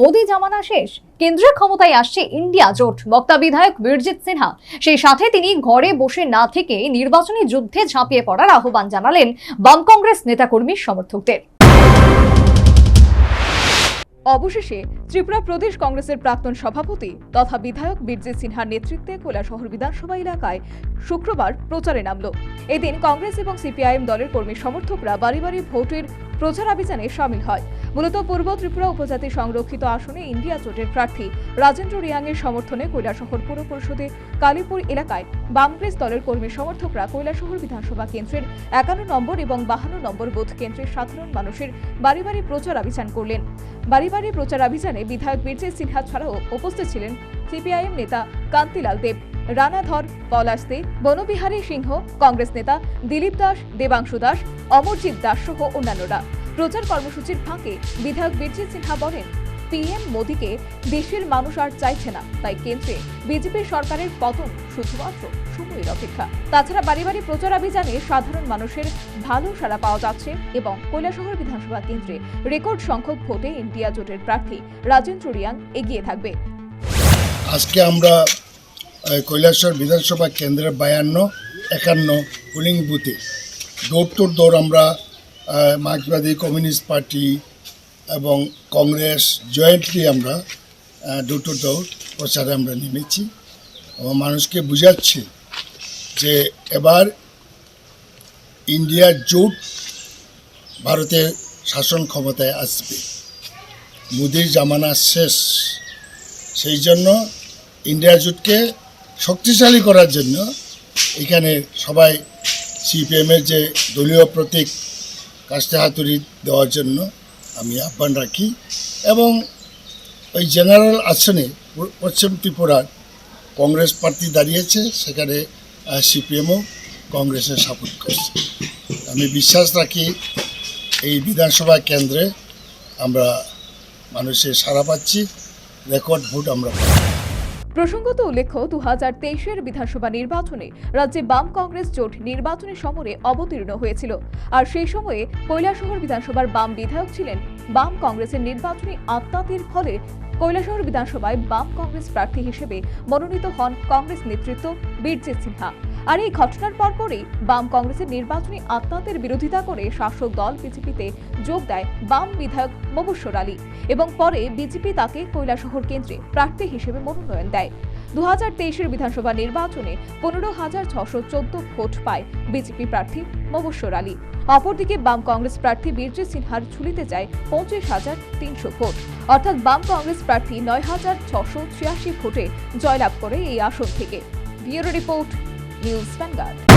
মোদি জামানা শেষ। কেন্দ্রের ক্ষমতায় আসছে ইন্ডিয়া জোট। বক্তা বিধায়ক বীরজিৎ সিনহা। সেই সাথে তিনি ঘরে বসে না থেকে নির্বাচনী যুদ্ধে ঝাঁপিয়ে পড়ার আহ্বান জানালেন বাম কংগ্রেস নেতাকর্মী সমর্থকদের। অবশেষে ত্রিপুরা প্রদেশ কংগ্রেসের প্রাক্তন সভাপতি তথা বিধায়ক বীরজিৎ সিনহার নেতৃত্বে কৈলাসহর বিধানসভা এলাকায় শুক্রবার প্রচারে নামল। এদিন কংগ্রেস এবং সিপিআইএম দলের কর্মী সমর্থকরা বাড়ি বাড়ি ভোটের প্রচার অভিযানে সামিল হয়। মূলত পূর্ব ত্রিপুরা উপজাতি সংরক্ষিত আসনে ইন্ডিয়া জোটের প্রার্থী রাজেন্দ্র রিয়াংয়ের সমর্থনে কৈলাসহর পুর পরিষদে কালীপুর এলাকায় বামগ্রেস দলের কর্মী সমর্থকরা কৈলাসহর বিধানসভা কেন্দ্রের একান্ন নম্বর এবং বাহান্ন নম্বর বোধ কেন্দ্রের সাধারণ মানুষের বাড়ি বাড়ি প্রচার অভিযান করলেন। বাড়ি বাড়ি প্রচার অভিযানে বিধায়ক বীরজিৎ সিনহা ছাড়াও উপস্থিত ছিলেন সিপিআইএম নেতা কান্তিলাল দেব, রানাধর, পলাশ দে, বনবিহারী সিংহ, কংগ্রেস নেতা দিলীপ দাস, দেবাংশু দাস, অমরজিৎ দাস সহ অন্যান্যরা। প্রচার কর্মসূচির ফাঁকে বিধায়ক বীরজিৎ সিনহা বলেন, পিএম মোদীকে দেশের মানুষ আর চাইছে না। তাই কেন্দ্রে বিজেপি সরকারের পতন শুধুমাত্র সময়ের অপেক্ষা। তাছাড়া বাড়ি বাড়ি প্রচার অভিযানে সাধারণ মানুষের ভালো সাড়া পাওয়া যাচ্ছে এবং কৈলাসহর বিধানসভা কেন্দ্রে রেকর্ড সংখ্যক ভোটে ইন্ডিয়া জোটের প্রার্থী রাজেন্দ্র রিয়াং এগিয়ে থাকবে। আজকে আমরা কৈলাসহর বিধানসভা কেন্দ্রের বায়ান্ন, একান্ন, পোলিং বুথে। দৌড় তোর দৌড় আমরা মার্ক্সবাদী কমিউনিস্ট পার্টি এবং কংগ্রেস জয়েন্টলি আমরা দুটো দৌড় প্রচারে আমরা নেমেছি এবং মানুষকে বুঝাচ্ছি যে এবার ইন্ডিয়া জোট ভারতের শাসন ক্ষমতায় আসবে। মোদির জামানা শেষ। সেই জন্য ইন্ডিয়া জোটকে শক্তিশালী করার জন্য এখানে সবাই সিপিএমের যে দলীয় প্রতীক কাস্তে হাতুড়ি দেওয়ার জন্য আমি আহ্বান রাখি। এবং ওই জেনারেল আসনে পশ্চিম ত্রিপুরার কংগ্রেস প্রার্থী দাঁড়িয়েছে, সেখানে সিপিএমও কংগ্রেসের সাপোর্ট করছে। আমি বিশ্বাস রাখি এই বিধানসভা কেন্দ্রে আমরা মানুষের সাড়া পাচ্ছি, রেকর্ড ভোট আমরা পাচ্ছি। প্রসঙ্গত উল্লেখ্য দু হাজার তেইশের বিধানসভা নির্বাচনে রাজ্যে বাম কংগ্রেস জোট নির্বাচনী সমরে অবতীর্ণ হয়েছিল। আর সেই সময়ে কৈলাসহর বিধানসভার বাম বিধায়ক ছিলেন বাম কংগ্রেসের নির্বাচনী আত্মাতির ফলে কৈলাসহর বিধানসভায় বাম কংগ্রেস প্রার্থী হিসেবে মনোনীত হন কংগ্রেস নেতৃত্ব বীরজিৎ সিনহা। আর এই ঘটনার পরপরই বাম কংগ্রেসের নির্বাচনী আত্মাতের বিরোধিতা করে শাসক দল বিজেপিতে যোগ দেয় বাম বিধায়ক মবস্বর আলী। এবং পরে বিজেপি তাকে কৈলাসহর কেন্দ্রে প্রার্থী হিসেবে মনোনয়ন দেয়। দু হাজার তেইশের বিধানসভা নির্বাচনে পনেরো হাজার ছশো চোদ্দ ভোট পায় বিজেপি প্রার্থী মবস্বর আলী। অপরদিকে বাম কংগ্রেস প্রার্থী বীরজিৎ সিনহার ঝুলিতে যায় পঁচিশ হাজার তিনশো ভোট। অর্থাৎ বাম কংগ্রেস প্রার্থী নয় হাজার ছশো ছিয়াশি ভোটে জয়লাভ করে এই আসন থেকে। Bureau report Heels Vanguard.